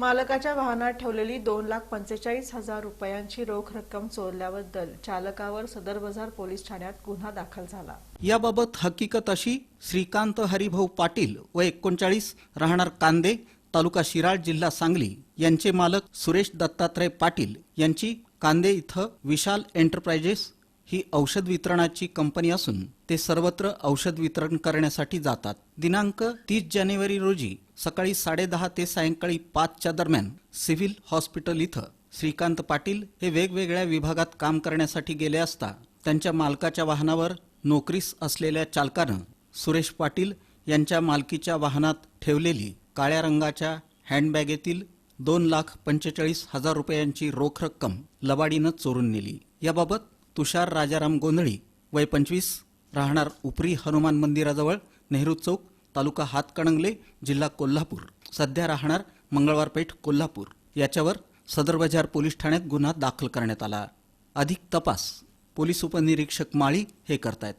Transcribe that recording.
मालकाच्या वाहनात ठेवलेली दोन लाख पंचेचाळीस हजार रुपयांची रोख रक्कम चोरल्याबद्दल चालकावर सदर बाजार पोलीस ठाण्यात गुन्हा दाखल झाला. याबाबत हकीकत अशी श्रीकांत हरिभाऊ पाटील व एकोणचाळीस राहणार कांदे तालुका शिराळ जिल्हा सांगली यांचे मालक सुरेश दत्तात्रय पाटील यांची कांदे इथं विशाल एंटरप्राइजेस ही औषध वितरणाची कंपनी असून ते सर्वत्र औषध वितरण करण्यासाठी जातात. दिनांक तीस जानेवारी रोजी सकाळी साडेदहा ते सायंकाळी पाचच्या दरम्यान सिव्हिल हॉस्पिटल इथं श्रीकांत पाटील हे वेगवेगळ्या विभागात काम करण्यासाठी गेले असता त्यांच्या मालकाच्या वाहनावर नोकरीस असलेल्या चालकानं सुरेश पाटील यांच्या मालकीच्या वाहनात ठेवलेली काळ्या रंगाच्या हँडबॅगेतील दोन लाख पंचेचाळीस हजार रुपयांची रोख रक्कम लबाडीनं चोरून नेली. याबाबत तुषार राजाराम गोंधळी वय पंचवीस राहणार उपरी हनुमान मंदिराजवळ नेहरू चौक तालुका हातकणंगले जिल्हा कोल्हापूर. सध्या राहणार मंगळवारपेठ कोल्हापूर. याच्यावर सदर बाजार पोलीस ठाण्यात गुन्हा दाखल करण्यात आला. अधिक तपास. पोलीस उपनिरीक्षक माळी हे करतायत.